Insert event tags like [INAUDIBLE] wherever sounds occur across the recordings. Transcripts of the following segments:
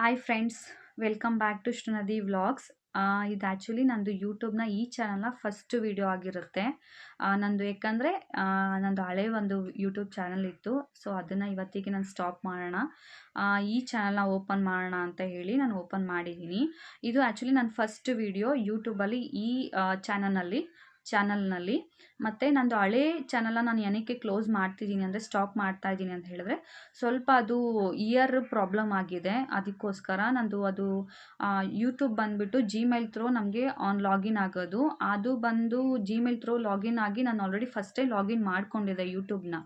Hi friends welcome back to Shrinadi vlogs ಇದು actually ನಂದು ಯೂಟ್ಯೂಬ್ನ ಈ ಚಾನಲ್ನ ಫಸ್ಟ್ ವಿಡಿಯೋ ಆಗಿರುತ್ತೆ. ನಂದು ಯಾಕಂದರೆ ನಂದು ಹಳೆ ಒಂದು ಯೂಟ್ಯೂಬ್ ಚಾನಲ್ ಇತ್ತು. ಸೊ ಅದನ್ನು ಇವತ್ತಿಗೆ ನಾನು ಸ್ಟಾಪ್ ಮಾಡೋಣ. ಈ ಚಾನಲ್ನ ಓಪನ್ ಮಾಡೋಣ ಅಂತ ಹೇಳಿ ನಾನು ಓಪನ್ ಮಾಡಿದ್ದೀನಿ. ಇದು ಆ್ಯಕ್ಚುಲಿ ನನ್ನ ಫಸ್ಟ್ ವಿಡಿಯೋ ಯೂಟ್ಯೂಬಲ್ಲಿ ಈ ಚಾನಲ್ನಲ್ಲಿ ಚಾನಲ್ನಲ್ಲಿ. ಮತ್ತು ನಂದು ಹಳೇ ಚಾನಲನ್ನು ನಾನು ಏನಕ್ಕೆ ಕ್ಲೋಸ್ ಮಾಡ್ತಿದ್ದೀನಿ ಅಂದರೆ ಸ್ಟಾಪ್ ಮಾಡ್ತಾ ಇದ್ದೀನಿ ಅಂತ ಹೇಳಿದ್ರೆ, ಸ್ವಲ್ಪ ಅದು ಇಯರ್ ಪ್ರಾಬ್ಲಮ್ ಆಗಿದೆ. ಅದಕ್ಕೋಸ್ಕರ ನಂದು ಅದು ಯೂಟ್ಯೂಬ್ ಬಂದುಬಿಟ್ಟು ಜಿಮೇಲ್ ಥ್ರೂ ನಮಗೆ ಆನ್ ಲಾಗಿನ್ ಆಗೋದು. ಅದು ಬಂದು ಜಿಮೇಲ್ ಥ್ರೂ ಲಾಗಿನ್ ಆಗಿ ನಾನು ಆಲ್ರೆಡಿ ಫಸ್ಟೇ ಲಾಗಿನ್ ಮಾಡಿಕೊಂಡಿದ್ದೆ ಯೂಟ್ಯೂಬ್ನ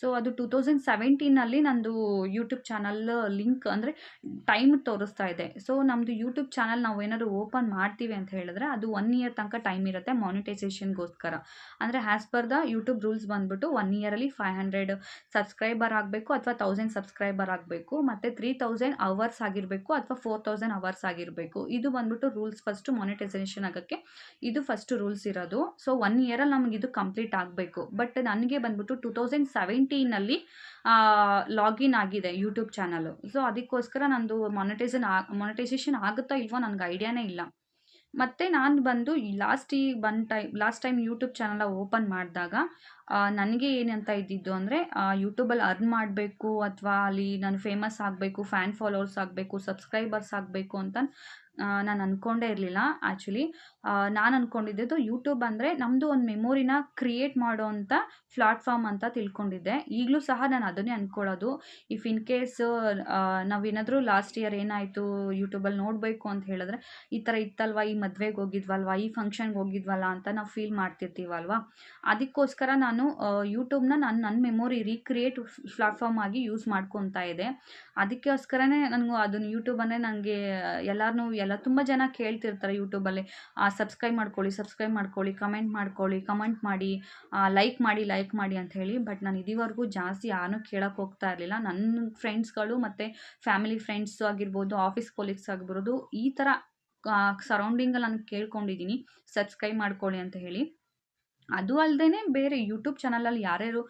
ಸೊ ಅದು ಟೂ ತೌಸಂಡ್ ಸೆವೆಂಟೀನಲ್ಲಿ ನಂದು ಯೂಟ್ಯೂಬ್ ಚಾನಲ್ ಲಿಂಕ್ ಅಂದರೆ ಟೈಮ್ ತೋರಿಸ್ತಾ ಇದೆ. ಸೊ ನಮ್ಮದು ಯೂಟ್ಯೂಬ್ ಚಾನಲ್ ನಾವು ಏನಾದರೂ ಓಪನ್ ಮಾಡ್ತೀವಿ ಅಂತ ಹೇಳಿದ್ರೆ ಅದು ಒನ್ ಇಯರ್ ತನಕ ಟೈಮ್ ಇರುತ್ತೆ ಮಾನಿಟೈಸೇಷನ್ಗೋಸ್ಕರ ಅಂದರೆ as per the YouTube rules ಬಂದುಬಿಟ್ಟು ಒನ್ ಇಯರಲ್ಲಿ ಫೈವ್ ಹಂಡ್ರೆಡ್ ಸಬ್ಸ್ಕ್ರೈಬರ್ ಆಗಬೇಕು ಅಥವಾ ತೌಸಂಡ್ ಸಬ್ಸ್ಕ್ರೈಬರ್ ಆಗಬೇಕು, ಮತ್ತು ತ್ರೀ ತೌಸಂಡ್ ಅವರ್ಸ್ ಆಗಿರಬೇಕು ಅಥವಾ ಫೋರ್ ತೌಸಂಡ್ ಅವರ್ಸ್ ಆಗಿರಬೇಕು. ಇದು ಬಂದ್ಬಿಟ್ಟು ರೂಲ್ಸ್ ಫಸ್ಟು ಮಾನಿಟೈಸೇಷನ್ ಆಗೋಕ್ಕೆ ಇದು ಫಸ್ಟ್ ರೂಲ್ಸ್ ಇರೋದು. ಸೊ ಒನ್ ಇಯರಲ್ಲಿ ನಮಗೆ ಇದು ಕಂಪ್ಲೀಟ್ ಆಗಬೇಕು. ಬಟ್ ನನಗೆ ಬಂದ್ಬಿಟ್ಟು ಟೂ ತೌಸಂಡ್ ಸೆವೆಂಟೀನಲ್ಲಿ ಲಾಗಿನ್ ಆಗಿದೆ ಯೂಟ್ಯೂಬ್ ಚಾನಲು ಸೊ ಅದಕ್ಕೋಸ್ಕರ ನಂದು ಮಾನಿಟೈಸನ್ ಆ ಮಾನಿಟೈಸೇಷನ್ ಆಗುತ್ತಾ ಇಲ್ವೋ ನನಗೆ ಐಡಿಯಾನೇ ಇಲ್ಲ. ಮತ್ತು ನಾನು ಬಂದು ಲಾಸ್ಟ್ ಈ one time last time YouTube channel open ಮಾಡಿದಾಗ ನನಗೆ ಏನಂತ ಇದ್ದಿದ್ದು ಅಂದರೆ ಯೂಟ್ಯೂಬಲ್ಲಿ ಅರ್ನ್ ಮಾಡಬೇಕು ಅಥವಾ ಅಲ್ಲಿ ನಾನು ಫೇಮಸ್ ಆಗಬೇಕು ಫ್ಯಾನ್ ಫಾಲೋವರ್ಸ್ ಆಗಬೇಕು ಸಬ್ಸ್ಕ್ರೈಬರ್ಸ್ ಆಗಬೇಕು ಅಂತ ನಾನು ಅಂದ್ಕೊಂಡೇ ಇರಲಿಲ್ಲ ಆ್ಯಕ್ಚುಲಿ ನಾನು ಅಂದ್ಕೊಂಡಿದ್ದು ಯೂಟ್ಯೂಬ್ ಅಂದರೆ ನಮ್ಮದು ಒಂದು ಮೆಮೊರಿನ ಕ್ರಿಯೇಟ್ ಮಾಡೋವಂಥ ಪ್ಲಾಟ್ಫಾರ್ಮ್ ಅಂತ ತಿಳ್ಕೊಂಡಿದ್ದೆ. ಈಗಲೂ ಸಹ ನಾನು ಅದನ್ನೇ ಅಂದ್ಕೊಳ್ಳೋದು ಇಫ್ ಇನ್ ಕೇಸ್ ನಾವೇನಾದರೂ ಲಾಸ್ಟ್ ಇಯರ್ ಏನಾಯಿತು ಯೂಟ್ಯೂಬಲ್ಲಿ ನೋಡಬೇಕು ಅಂತ ಹೇಳಿದ್ರೆ, ಈ ಥರ ಇತ್ತಲ್ವ, ಈ ಮದುವೆಗೆ ಹೋಗಿದ್ವಲ್ವ, ಈ ಫಂಕ್ಷನ್ಗೆ ಹೋಗಿದ್ವಲ್ಲ ಅಂತ ನಾವು ಫೀಲ್ ಮಾಡ್ತಿರ್ತೀವಲ್ವ? ಅದಕ್ಕೋಸ್ಕರ ನಾನು ಯೂಟ್ಯೂಬ್ನ ನಾನು ನನ್ನ ಮೆಮೊರಿ ರೀಕ್ರಿಯೇಟ್ ಪ್ಲಾಟ್ಫಾರ್ಮ್ ಆಗಿ ಯೂಸ್ ಮಾಡ್ಕೊತಾ ಇದೆ ಅದಕ್ಕೋಸ್ಕರನೇ ನನಗೂ ಅದನ್ನು ಯೂಟ್ಯೂಬನ್ನೇ ನನಗೆ ಎಲ್ಲರೂ ಎಲ್ಲ ತುಂಬ ಜನ ಕೇಳ್ತಿರ್ತಾರೆ ಯೂಟ್ಯೂಬಲ್ಲಿ ಸಬ್ಸ್ಕ್ರೈಬ್ ಮಾಡ್ಕೊಳ್ಳಿ ಸಬ್ಸ್ಕ್ರೈಬ್ ಮಾಡ್ಕೊಳ್ಳಿ ಕಮೆಂಟ್ ಮಾಡ್ಕೊಳ್ಳಿ ಕಮೆಂಟ್ ಮಾಡಿ ಲೈಕ್ ಮಾಡಿ ಲೈಕ್ ಮಾಡಿ ಅಂತ ಹೇಳಿ. ಬಟ್ ನಾನು ಇದುವರೆಗೂ ಜಾಸ್ತಿ ಯಾರನ್ನೂ ಕೇಳೋಕ್ಕೆ ಹೋಗ್ತಾ ಇರಲಿಲ್ಲ. ನನ್ನ ಫ್ರೆಂಡ್ಸ್ಗಳು ಮತ್ತು ಫ್ಯಾಮಿಲಿ ಫ್ರೆಂಡ್ಸ್ ಆಗಿರ್ಬೋದು ಆಫೀಸ್ ಕೊಲೀಗ್ಸ್ ಆಗಿರ್ಬೋದು, ಈ ಥರ ಸರೌಂಡಿಂಗಲ್ಲಿ ನಾನು ಕೇಳ್ಕೊಂಡಿದ್ದೀನಿ. ಸಬ್ಸ್ಕ್ರೈಬ್ ಮಾಡ್ಕೊಳ್ಳಿ ಅಂತ ಹೇಳಿ. ಅದು ಅಲ್ಲದೆ ಬೇರೆ ಯೂಟ್ಯೂಬ್ ಚಾನಲಲ್ಲಿ ಯಾರ್ಯಾರು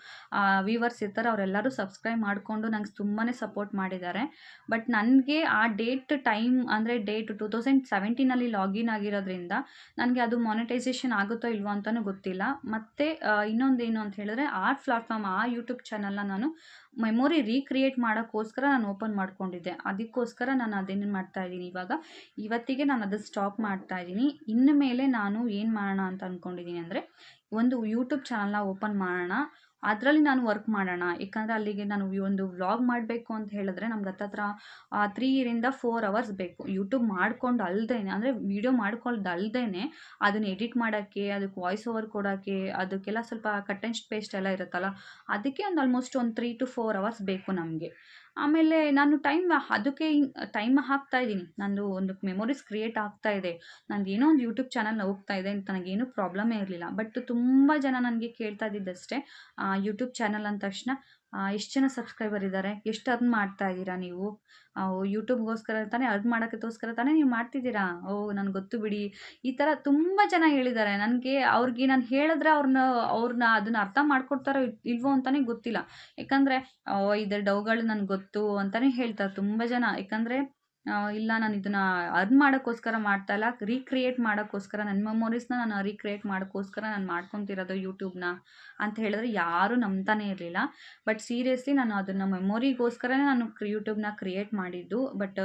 ವೀವರ್ಸ್ ಇರ್ತಾರೋ ಅವರೆಲ್ಲರೂ ಸಬ್ಸ್ಕ್ರೈಬ್ ಮಾಡಿಕೊಂಡು ನಂಗೆ ತುಂಬಾ ಸಪೋರ್ಟ್ ಮಾಡಿದ್ದಾರೆ. ಬಟ್ ನನಗೆ ಆ ಡೇಟ್ ಟೈಮ್ ಅಂದರೆ ಡೇಟ್ ಟು ತೌಸಂಡ್ ಸೆವೆಂಟೀನಲ್ಲಿ ಲಾಗಿನ್ ಆಗಿರೋದ್ರಿಂದ ನನಗೆ ಅದು ಮಾನಿಟೈಸೇಷನ್ ಆಗುತ್ತೋ ಇಲ್ವೋ ಅಂತಲೂ ಗೊತ್ತಿಲ್ಲ. ಮತ್ತು ಇನ್ನೊಂದೇನು ಅಂತ ಹೇಳಿದ್ರೆ ಆ ಪ್ಲಾಟ್ಫಾರ್ಮ್ ಆ ಯೂಟ್ಯೂಬ್ ಚಾನಲ್ನ ನಾನು ಮೆಮೊರಿ ರೀಕ್ರಿಯೇಟ್ ಮಾಡೋಕ್ಕೋಸ್ಕರ ನಾನು ಓಪನ್ ಮಾಡ್ಕೊಂಡಿದ್ದೆ. ಅದಕ್ಕೋಸ್ಕರ ನಾನು ಅದೇನು ಮಾಡ್ತಾ ಇದ್ದೀನಿ ಇವಾಗ, ಇವತ್ತಿಗೆ ನಾನು ಅದನ್ನು ಸ್ಟಾಪ್ ಮಾಡ್ತಾ ಇದ್ದೀನಿ. ಇನ್ನು ಮೇಲೆ ನಾನು ಏನು ಮಾಡೋಣ ಅಂತ ಅಂದ್ಕೊಂಡಿದ್ದೀನಿ ಅಂದರೆ, ಒಂದು ಯೂಟ್ಯೂಬ್ ಚಾನಲ್ನ ಓಪನ್ ಮಾಡೋಣ. ಅದರಲ್ಲಿ ನಾನು ವರ್ಕ್ ಮಾಡೋಣ. ಯಾಕಂದರೆ ಅಲ್ಲಿಗೆ ನಾನು ಒಂದು ವ್ಲಾಗ್ ಮಾಡಬೇಕು ಅಂತ ಹೇಳಿದ್ರೆ ನಮ್ಗೆ ಹತ್ತತ್ರ ತ್ರೀ ಇಯರಿಂದ ಫೋರ್ ಅವರ್ಸ್ ಬೇಕು. ಯೂಟ್ಯೂಬ್ ಮಾಡ್ಕೊಂಡು ಅಲ್ಲದೇ ಅಂದರೆ ವೀಡಿಯೋ ಮಾಡ್ಕೊಳ್ಳೋದು ಅಲ್ಲದೇ ಅದನ್ನು ಎಡಿಟ್ ಮಾಡೋಕ್ಕೆ, ಅದಕ್ಕೆ ವಾಯ್ಸ್ ಓವರ್ ಕೊಡೋಕ್ಕೆ, ಅದಕ್ಕೆಲ್ಲ ಸ್ವಲ್ಪ ಕಟ್ ಆ್ಯಂಡ್ ಪೇಸ್ಟ್ ಎಲ್ಲ ಇರುತ್ತಲ್ಲ, ಅದಕ್ಕೆ ಒಂದು ಆಲ್ಮೋಸ್ಟ್ ಒಂದು ತ್ರೀ ಟು ಫೋರ್ ಅವರ್ಸ್ ಬೇಕು ನಮಗೆ. ಆಮೇಲೆ ನಾನು ಟೈಮ್ ಅದಕ್ಕೆ ಟೈಮ್ ಹಾಕ್ತಾ ಇದ್ದೀನಿ. ನಂದು ಒಂದು ಮೆಮೊರೀಸ್ ಕ್ರಿಯೇಟ್ ಆಗ್ತಾ ಇದೆ. ನಂದು ಏನೋ ಒಂದು ಯೂಟ್ಯೂಬ್ ಚಾನಲ್ ಹೋಗ್ತಾ ಇದೆ ಅಂತ ನನಗೇನು ಪ್ರಾಬ್ಲಮೇ ಇರಲಿಲ್ಲ. ಬಟ್ ತುಂಬ ಜನ ನನಗೆ ಕೇಳ್ತಾ ಇದ್ದಿದ್ದಷ್ಟೇ ಯೂಟ್ಯೂಬ್ ಚಾನಲ್ ಅಂದ ತಕ್ಷಣ ಎಷ್ಟು ಜನ ಸಬ್ಸ್ಕ್ರೈಬರ್ ಇದ್ದಾರೆ ಎಷ್ಟು ಅದನ್ನ ಮಾಡ್ತಾ ಇದ್ದೀರಾ ನೀವು? ಯೂಟ್ಯೂಬ್ಗೋಸ್ಕರ ತಾನೇ ಅದು ಮಾಡೋಕ್ಕೋಸ್ಕರ ತಾನೇ ನೀವು ಮಾಡ್ತಿದ್ದೀರಾ? ಓ, ನನಗೆ ಗೊತ್ತು ಬಿಡಿ. ಈ ಥರ ತುಂಬ ಜನ ಹೇಳಿದ್ದಾರೆ. ನನಗೆ ಅವ್ರಿಗೆ ನಾನು ಹೇಳಿದ್ರೆ ಅವ್ರನ್ನ ಅವ್ರನ್ನ ಅದನ್ನ ಅರ್ಥ ಮಾಡ್ಕೊಡ್ತಾರೋ ಇಲ್ವೋ ಅಂತಲೇ ಗೊತ್ತಿಲ್ಲ. ಯಾಕಂದರೆ ಇದರ ಡೌಗಳು ನನಗೆ ಗೊತ್ತು ಅಂತಲೇ ಹೇಳ್ತಾರೆ ತುಂಬ ಜನ. ಯಾಕಂದರೆ ಇಲ್ಲ, ನಾನು ಇದನ್ನು ಅರ್ನ್ ಮಾಡೋಕ್ಕೋಸ್ಕರ ಮಾಡ್ತಾ ಇಲ್ಲ. ರೀಕ್ರಿಯೇಟ್ ಮಾಡೋಕ್ಕೋಸ್ಕರ ನನ್ನ ಮೆಮೊರೀಸ್ನ ನಾನು ರೀಕ್ರಿಯೇಟ್ ಮಾಡೋಕ್ಕೋಸ್ಕರ ನಾನು ಮಾಡ್ಕೊತಿರೋದು ಯೂಟ್ಯೂಬ್ನ ಅಂತ ಹೇಳಿದ್ರೆ ಯಾರೂ ನಂಬ್ತಾನೆ ಇರಲಿಲ್ಲ. ಬಟ್ ಸೀರಿಯಸ್ಲಿ ನಾನು ಅದನ್ನು ಮೆಮೊರಿಗೋಸ್ಕರನೇ ನಾನು ಯೂಟ್ಯೂಬ್ನ ಕ್ರಿಯೇಟ್ ಮಾಡಿದ್ದು. ಬಟ್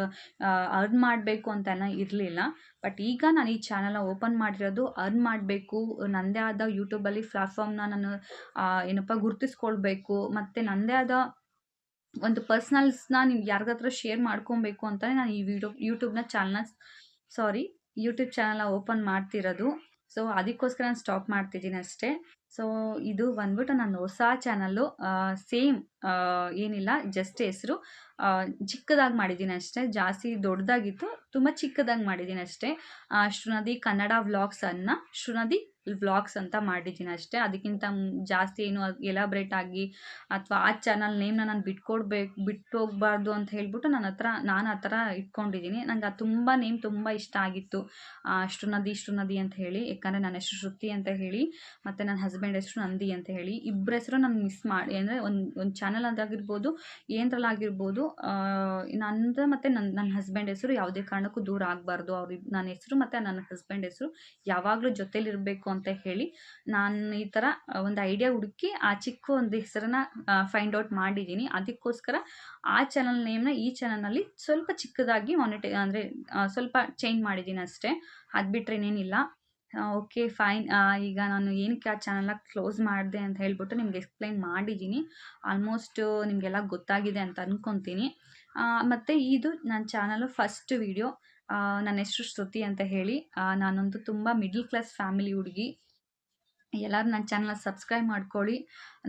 ಅರ್ನ್ ಮಾಡಬೇಕು ಅಂತೆಲ್ಲ ಇರಲಿಲ್ಲ. ಬಟ್ ಈಗ ನಾನು ಈ ಚಾನಲ್ನ ಓಪನ್ ಮಾಡಿರೋದು ಅರ್ನ್ ಮಾಡಬೇಕು. ನನ್ನದೇ ಆದ ಯೂಟ್ಯೂಬಲ್ಲಿ ಪ್ಲಾಟ್ಫಾರ್ಮ್ನ ನಾನು ಏನಪ್ಪ, ಗುರುತಿಸ್ಕೊಳ್ಬೇಕು. ಮತ್ತು ನನ್ನದೇ ಆದ ಒಂದು ಪರ್ಸ್ನಲ್ಸ್ನ ನೀವು ಯಾರಿಗತ್ರ ಶೇರ್ ಮಾಡ್ಕೊಬೇಕು ಅಂತಲೇ ನಾನು ಈ ವಿಡಿಯೋ, ಯೂಟ್ಯೂಬ್ನ ಚಾನಲ್ನ ಸಾರಿ, ಯೂಟ್ಯೂಬ್ ಚಾನಲ್ನ ಓಪನ್ ಮಾಡ್ತಿರೋದು. ಸೊ, ಅದಕ್ಕೋಸ್ಕರ ನಾನು ಸ್ಟಾಪ್ ಮಾಡ್ತಿದ್ದೀನಿ ಅಷ್ಟೇ. ಸೊ, ಇದು ಬಂದ್ಬಿಟ್ಟು ನನ್ನ ಹೊಸ ಚಾನಲ್ಲು ಸೇಮ್ ಏನಿಲ್ಲ, ಜಸ್ಟ್ ಹೆಸರು ಚಿಕ್ಕದಾಗಿ ಮಾಡಿದ್ದೀನಿ ಅಷ್ಟೇ. ಜಾಸ್ತಿ ದೊಡ್ಡದಾಗಿತ್ತು, ತುಂಬ ಚಿಕ್ಕದಾಗಿ ಮಾಡಿದ್ದೀನಿ ಅಷ್ಟೇ. ಶೃನದಿ ಕನ್ನಡ ವ್ಲಾಗ್ಸನ್ನು, ಶ್ರೀನದಿ ವ್ಲಾಗ್ಸ್ ಅಂತ ಮಾಡಿದ್ದೀನಿ ಅಷ್ಟೇ. ಅದಕ್ಕಿಂತ ಜಾಸ್ತಿ ಏನು ಎಲಾಬ್ರೇಟ್ ಆಗಿ ಅಥವಾ ಆ ಚಾನಲ್ ನೇಮ್ನ ನಾನು ಬಿಟ್ಕೊಡ್ಬೇಕು ಬಿಟ್ಟು ಹೋಗ್ಬಾರ್ದು ಅಂತ ಹೇಳ್ಬಿಟ್ಟು ನನ್ನ ಹತ್ರ, ನಾನು ಆ ಥರ ಇಟ್ಕೊಂಡಿದ್ದೀನಿ. ನನಗೆ ಅದು ತುಂಬ ನೇಮ್ ತುಂಬ ಇಷ್ಟ ಆಗಿತ್ತು. ಅಷ್ಟು ನದಿ ಇಷ್ಟು ನದಿ ಅಂತ ಹೇಳಿ. ಯಾಕಂದರೆ ನನ್ನ ಹೆಸರು ಶ್ರುತಿ ಅಂತ ಹೇಳಿ, ಮತ್ತು ನನ್ನ ಹಸ್ಬೆಂಡ್ ಹೆಸರು ನಂದಿ ಅಂತ ಹೇಳಿ. ಇಬ್ಬರ ಹೆಸರು ನಾನು ಮಿಸ್ ಮಾಡಿ, ಅಂದರೆ ಒಂದು ಒಂದು ಚಾನಲ್ ಅದಾಗಿರ್ಬೋದು ಏನರಲ್ಲಾಗಿರ್ಬೋದು ನಂದು ಮತ್ತು ನನ್ನ ನನ್ನ ಹಸ್ಬೆಂಡ್ ಹೆಸರು ಯಾವುದೇ ಕಾರಣಕ್ಕೂ ದೂರ ಆಗಬಾರ್ದು. ಅವ್ರಿಗೆ ನನ್ನ ಹೆಸರು ಮತ್ತು ನನ್ನ ಹಸ್ಬೆಂಡ್ ಹೆಸರು ಯಾವಾಗಲೂ ಜೊತೇಲಿರಬೇಕು ಅಂತ ಹೇಳಿ ನಾನು ಈ ಥರ ಒಂದು ಐಡಿಯಾ ಹುಡುಕಿ ಆ ಚಿಕ್ಕ ಒಂದು ಹೆಸರನ್ನ ಫೈಂಡ್ ಔಟ್ ಮಾಡಿದ್ದೀನಿ ಅದಕ್ಕೋಸ್ಕರ ಆ ಚಾನಲ್ ನೇಮ್ನ ಈ ಚಾನಲ್ನಲ್ಲಿ ಸ್ವಲ್ಪ ಚಿಕ್ಕದಾಗಿ ಮಾನಿಟ ಅಂದರೆ ಸ್ವಲ್ಪ ಚೇಂಜ್ ಮಾಡಿದ್ದೀನಿ ಅಷ್ಟೇ. ಅದು ಬಿಟ್ಟರೆ ಇನ್ನೇನಿಲ್ಲ. ಓಕೆ ಫೈನ್ ಈಗ ನಾನು ಏನಕ್ಕೆ ಆ ಚಾನಲ್ನ ಕ್ಲೋಸ್ ಮಾಡಿದೆ ಅಂತ ಹೇಳ್ಬಿಟ್ಟು ನಿಮ್ಗೆ ಎಕ್ಸ್ಪ್ಲೈನ್ ಮಾಡಿದ್ದೀನಿ ಆಲ್ಮೋಸ್ಟ್ ನಿಮಗೆಲ್ಲ ಗೊತ್ತಾಗಿದೆ ಅಂತ ಅಂದ್ಕೊತೀನಿ ಮತ್ತು ಇದು ನನ್ನ ಚಾನಲ್ ಫಸ್ಟ್ ವಿಡಿಯೋ ನನ್ನ ಹೆಸರು ಶ್ರುತಿ ಅಂತ ಹೇಳಿ. ನಾನೊಂದು ತುಂಬ ಮಿಡ್ಲ್ ಕ್ಲಾಸ್ ಫ್ಯಾಮಿಲಿ ಹುಡುಗಿ. ಎಲ್ಲರೂ ನನ್ನ ಚಾನಲ್ ಸಬ್ಸ್ಕ್ರೈಬ್ ಮಾಡ್ಕೊಳ್ಳಿ,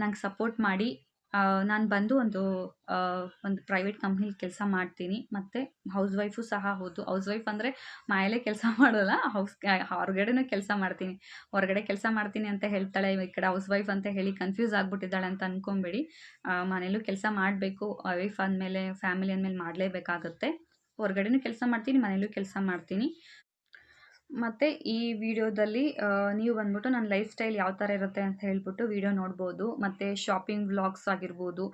ನಂಗೆ ಸಪೋರ್ಟ್ ಮಾಡಿ. ನಾನು ಬಂದು ಒಂದು ಒಂದು ಪ್ರೈವೇಟ್ ಕಂಪ್ನಿಲಿ ಕೆಲಸ ಮಾಡ್ತೀನಿ. ಮತ್ತು ಹೌಸ್ ವೈಫು ಸಹ ಹೌದು. ಹೌಸ್ ವೈಫ್ ಅಂದರೆ ಮನೆಯಲ್ಲೇ ಕೆಲಸ [LAUGHS] ಮಾಡೋಲ್ಲ ಹೌಸ್ ಹೊರಗಡೆನೂ ಕೆಲಸ ಮಾಡ್ತೀನಿ. ಹೊರಗಡೆ ಕೆಲಸ ಮಾಡ್ತೀನಿ ಅಂತ ಹೇಳ್ತಾಳೆ, ಈ ಕಡೆ ಹೌಸ್ ವೈಫ್ ಅಂತ ಹೇಳಿ ಕನ್ಫ್ಯೂಸ್ ಆಗಿಬಿಟ್ಟಿದ್ದಾಳೆ ಅಂತ ಅಂದ್ಕೊಂಬೇಡಿ ಮನೇಲೂ ಕೆಲಸ ಮಾಡಬೇಕು ವೈಫ್ ಅಂದಮೇಲೆ ಫ್ಯಾಮಿಲಿ ಅಂದಮೇಲೆ ಮಾಡಲೇಬೇಕಾಗತ್ತೆ. ಹೊರಗಡೆನೂ ಕೆಲಸ ಮಾಡ್ತೀನಿ ಮನೇಲೂ ಕೆಲಸ ಮಾಡ್ತೀನಿ. ಮತ್ತು ಈ ವಿಡಿಯೋದಲ್ಲಿ ನೀವು ಬಂದ್ಬಿಟ್ಟು ನನ್ನ ಲೈಫ್ ಸ್ಟೈಲ್ ಯಾವ ಥರ ಇರುತ್ತೆ ಅಂತ ಹೇಳ್ಬಿಟ್ಟು ವಿಡಿಯೋ ನೋಡ್ಬೋದು. ಮತ್ತು ಶಾಪಿಂಗ್ ವ್ಲಾಗ್ಸ್ ಆಗಿರ್ಬೋದು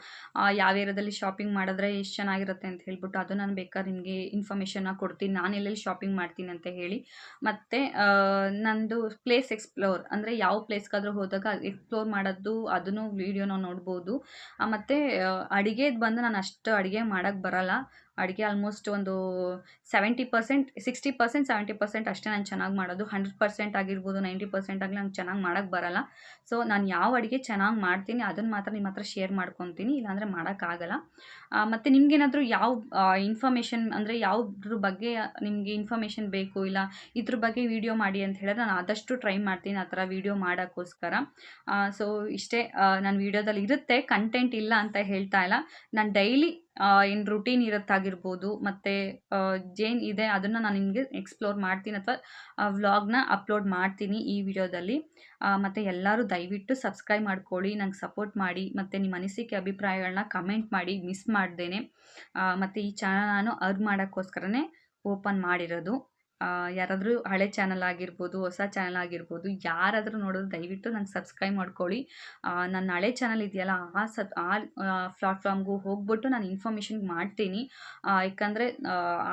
ಯಾವ ಏರಿಯಾದಲ್ಲಿ ಶಾಪಿಂಗ್ ಮಾಡಿದ್ರೆ ಎಷ್ಟು ಚೆನ್ನಾಗಿರುತ್ತೆ ಅಂತ ಹೇಳ್ಬಿಟ್ಟು ಅದು ನಾನು ಬೇಕಾದ್ರೆ ನಿಮಗೆ ಇನ್ಫಾರ್ಮೇಷನ್ನ ಕೊಡ್ತೀನಿ. ನಾನು ಎಲ್ಲೆಲ್ಲಿ ಶಾಪಿಂಗ್ ಮಾಡ್ತೀನಿ ಅಂತ ಹೇಳಿ. ಮತ್ತು ನಂದು ಪ್ಲೇಸ್ ಎಕ್ಸ್ಪ್ಲೋರ್ ಅಂದರೆ ಯಾವ ಪ್ಲೇಸ್ಗಾದರೂ ಹೋದಾಗ ಎಕ್ಸ್ಪ್ಲೋರ್ ಮಾಡೋದು, ಅದನ್ನು ವೀಡಿಯೋನ ನೋಡ್ಬೋದು. ಮತ್ತು ಅಡುಗೆದು ಬಂದು ನಾನು ಅಷ್ಟು ಅಡುಗೆ ಮಾಡೋಕ್ಕೆ ಬರಲ್ಲ. ಅಡುಗೆ ಆಲ್ಮೋಸ್ಟ್ ಒಂದು seventy percent sixty percent seventy percent ಅಷ್ಟೇ ನಾನು ಚೆನ್ನಾಗಿ ಮಾಡೋದು. ಹಂಡ್ರೆಡ್ ಪರ್ಸೆಂಟ್ ಆಗಿರ್ಬೋದು ನೈಂಟಿ ಪರ್ಸೆಂಟ್ ಆಗಲಿ ನಂಗೆ ಚೆನ್ನಾಗಿ ಮಾಡೋಕ್ಕೆ ಬರಲ್ಲ. ಸೊ ನಾನು ಯಾವ ಅಡುಗೆ ಚೆನ್ನಾಗಿ ಮಾಡ್ತೀನಿ ಅದನ್ನು ಮಾತ್ರ ನಿಮ್ಮ ಹತ್ರ ಶೇರ್ ಮಾಡ್ಕೊತೀನಿ, ಇಲ್ಲಾಂದರೆ ಮಾಡೋಕ್ಕಾಗಲ್ಲ ಮತ್ತು ನಿಮಗೇನಾದರೂ ಯಾವ ಇನ್ಫಾರ್ಮೇಷನ್ ಅಂದರೆ ಯಾವುದ್ರ ಬಗ್ಗೆ ನಿಮಗೆ ಇನ್ಫಾರ್ಮೇಷನ್ ಬೇಕು, ಇಲ್ಲ ಇದ್ರ ಬಗ್ಗೆ ವಿಡಿಯೋ ಮಾಡಿ ಅಂತ ಹೇಳಿದ್ರೆ ನಾನು ಆದಷ್ಟು ಟ್ರೈ ಮಾಡ್ತೀನಿ ಆ ಥರ ವೀಡಿಯೋ ಮಾಡೋಕ್ಕೋಸ್ಕರ. ಸೊ ಇಷ್ಟೇ ನನ್ನ ವೀಡಿಯೋದಲ್ಲಿ ಇರುತ್ತೆ ಕಂಟೆಂಟ್ ಇಲ್ಲ ಅಂತ ಹೇಳ್ತಾ ಇಲ್ಲ. ನಾನು ಡೈಲಿ ಏನು ರುಟೀನ್ ಇರುತ್ತಾಗಿರ್ಬೋದು. ಮತ್ತು ಜೇನು ಇದೆ, ಅದನ್ನು ನಾನು ನಿಮಗೆ ಎಕ್ಸ್ಪ್ಲೋರ್ ಮಾಡ್ತೀನಿ ಅಥವಾ ವ್ಲಾಗ್ನ ಅಪ್ಲೋಡ್ ಮಾಡ್ತೀನಿ ಈ ವಿಡಿಯೋದಲ್ಲಿ. ಮತ್ತು ಎಲ್ಲರೂ ದಯವಿಟ್ಟು ಸಬ್ಸ್ಕ್ರೈಬ್ ಮಾಡ್ಕೊಳ್ಳಿ, ನಂಗೆ ಸಪೋರ್ಟ್ ಮಾಡಿ, ಮತ್ತು ನಿಮ್ಮ ಅನಿಸಿಕೆ ಅಭಿಪ್ರಾಯಗಳನ್ನ ಕಮೆಂಟ್ ಮಾಡಿ ಮಿಸ್ ಮಾಡ್ದೇನೆ. ಮತ್ತು ಈ ಚಾನಲ್ ನಾನು ಅರ್ನ್ ಮಾಡೋಕ್ಕೋಸ್ಕರನೇ ಓಪನ್ ಮಾಡಿರೋದು. ಯಾರಾದರೂ ಹಳೆ ಚಾನಲ್ ಆಗಿರ್ಬೋದು, ಹೊಸ ಚಾನಲ್ ಆಗಿರ್ಬೋದು, ಯಾರಾದರೂ ನೋಡೋದು ದಯವಿಟ್ಟು ನಂಗೆ ಸಬ್ಸ್ಕ್ರೈಬ್ ಮಾಡ್ಕೊಳ್ಳಿ. ನನ್ನ ಹಳೆ ಚಾನಲ್ ಇದೆಯಲ್ಲ, ಆ ಸಬ್, ಆ ಪ್ಲಾಟ್ಫಾರ್ಮ್ಗೂ ಹೋಗ್ಬಿಟ್ಟು ನಾನು ಇನ್ಫಾರ್ಮೇಷನ್ ಮಾಡ್ತೀನಿ. ಯಾಕಂದರೆ,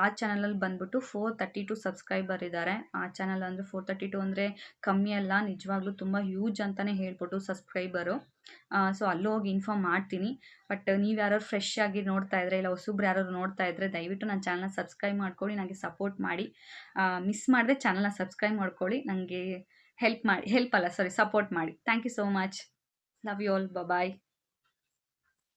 ಆ ಚಾನಲಲ್ಲಿ ಬಂದ್ಬಿಟ್ಟು ಫೋರ್ ತರ್ಟಿ ಟು ಸಬ್ಸ್ಕ್ರೈಬರ್ ಇದ್ದಾರೆ ಆ ಚಾನಲ್ ಅಂದರೆ ಫೋರ್ ತರ್ಟಿ ಟು ಅಂದರೆ ಕಮ್ಮಿ ಅಲ್ಲ, ನಿಜವಾಗ್ಲೂ ತುಂಬ ಹ್ಯೂಜ್ ಅಂತಲೇ ಹೇಳ್ಬೋದು ಸಬ್ಸ್ಕ್ರೈಬರು ಸೊ ಅಲ್ಲೋಗಿ ಇನ್ಫಾರ್ಮ್ ಮಾಡ್ತೀನಿ. ಬಟ್ ನೀವು ಯಾರು ಫ್ರೆಶ್ ಆಗಿ ನೋಡ್ತಾ ಇದ್ರೆ, ಇಲ್ಲ ಹೊಸಬ್ರು ಯಾರು ನೋಡ್ತಾ ಇದ್ರೆ, ದಯವಿಟ್ಟು ನನ್ನ ಚಾನಲ್ನ ಸಬ್ಸ್ಕ್ರೈಬ್ ಮಾಡ್ಕೊಳ್ಳಿ ನನಗೆ ಸಪೋರ್ಟ್ ಮಾಡಿ. ಮಿಸ್ ಮಾಡದೆ ಚಾನಲ್ನ ಸಬ್ಸ್ಕ್ರೈಬ್ ಮಾಡ್ಕೊಳ್ಳಿ ನನಗೆ ಹೆಲ್ಪ್ ಮಾಡಿ ಹೆಲ್ಪ್ ಅಲ್ಲ ಸಾರಿ ಸಪೋರ್ಟ್ ಮಾಡಿ. Thank you so much love you all bye